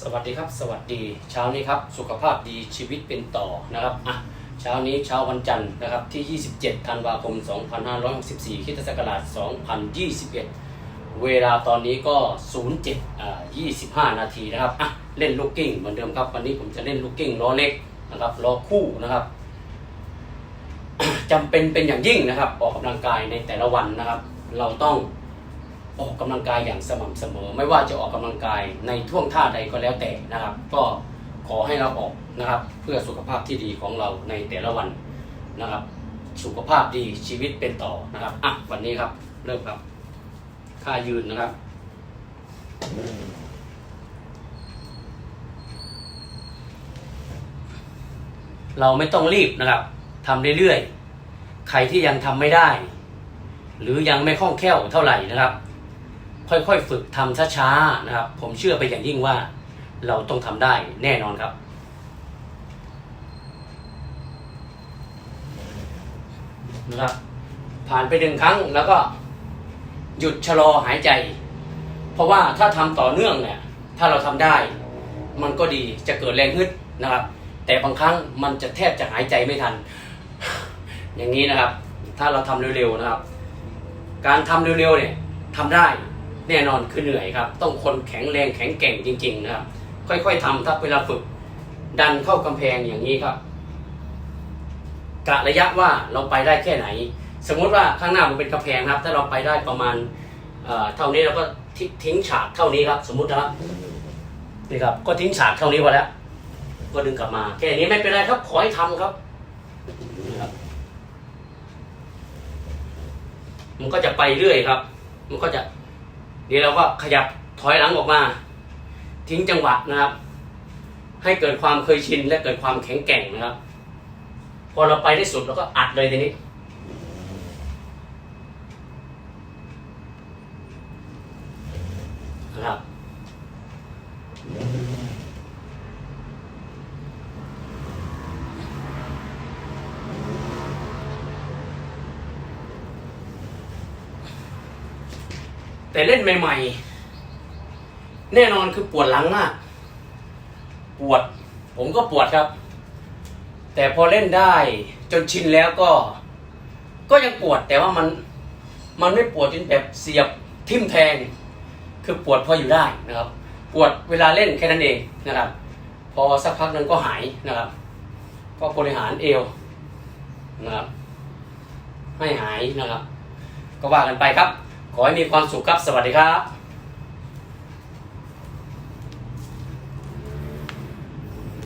สวัสดีครับ สวัสดีเช้านี้ครับ สุขภาพดีชีวิตเป็นต่อนะครับอะเช้านี้เช้าวันจันทร์นะครับที่ 27 ธันวาคม 2564คริสตศักราช2021 เวลาตอนนี้ก็ 07อ่า25 นาทีนะครับอะเล่นลูกกิ้งเหมือนเดิมครับ วันนี้ผมจะเล่นลูกกิ้งล้อเล็กนะครับล้อคู่นะครับจำเป็นเป็นอย่างยิ่งนะครับ ออกกำลังกายในแต่ละวันนะครับ เราต้อง ออกกำลังกายอย่างสม่ำเสมอ ไม่ว่าจะออกกำลังกายในท่วงท่าใดก็แล้วแต่นะครับ ก็ขอให้เราออกนะครับ เพื่อสุขภาพที่ดีของเราในแต่ละวันนะครับ สุขภาพดีชีวิตเป็นต่อนะครับอะวันนี้ครับเริ่มครับค่ายืนนะครับ เราไม่ต้องรีบนะครับทำเรื่อยๆใครที่ยังทำไม่ได้ หรือยังไม่คล่องแคล่วเท่าไหร่นะครับ ค่อยๆ ฝึกทำช้าๆนะครับ ผมเชื่อไปอย่างยิ่งว่าเราต้องทำได้แน่นอนครับ นะครับ ผ่านไปหนึ่งครั้งแล้วก็หยุดชะลอหายใจ เพราะว่าถ้าทำต่อเนื่องเนี่ย ถ้าเราทำได้ มันก็ดีจะเกิดแรงฮึดนะครับ แต่บางครั้งมันจะแทบจะหายใจไม่ทัน อย่างนี้นะครับ ถ้าเราทำเร็วๆนะครับ การทำเร็วๆเนี่ยทำได้ แน่นอนคือเหนื่อยครับ ต้องคนแข็งแรงแข็งแกร่งจริง ๆ นะครับ ค่อยๆทำถ้าเวลาฝึก ดันเข้ากำแพงอย่างนี้ครับกะระยะว่าเราไปได้แค่ไหน สมมุติว่าข้างหน้ามันเป็นกำแพงครับ ถ้าเราไปได้ประมาณเท่านี้เราก็ทิ้งฉากเท่านี้ครับ สมมุตินะครับนี่ครับ ก็ทิ้งฉากเท่านี้พอแล้วก็ดึงกลับมาแค่นี้ไม่เป็นไรครับ ขอให้ทำครับ มันก็จะไปเรื่อยครับ มันก็จะ เดี๋ยวเราก็ขยับถอยหลังออกมา ทิ้งจังหวะนะครับ ให้เกิดความเคยชินและเกิดความแข็งแกร่งนะครับ พอเราไปได้สุดเราก็อัดเลยทีนี้ แต่เล่นใหม่ๆ แน่นอนคือปวดหลังมาก ปวด ผมก็ปวดครับ แต่พอเล่นได้จนชินแล้วก็ ก็ยังปวดแต่ว่ามันมันไม่ปวดจนแบบเสียบทิ่มแทง คือปวดพออยู่ได้นะครับ ปวดเวลาเล่นแค่นั้นเองนะครับ พอสักพักหนึงก็หายนะครับ ก็บริหารเอวนะครับให้หายนะครับ ก็ว่ากันไปครับ ขอให้มีความสุขครับ สวัสดีครับ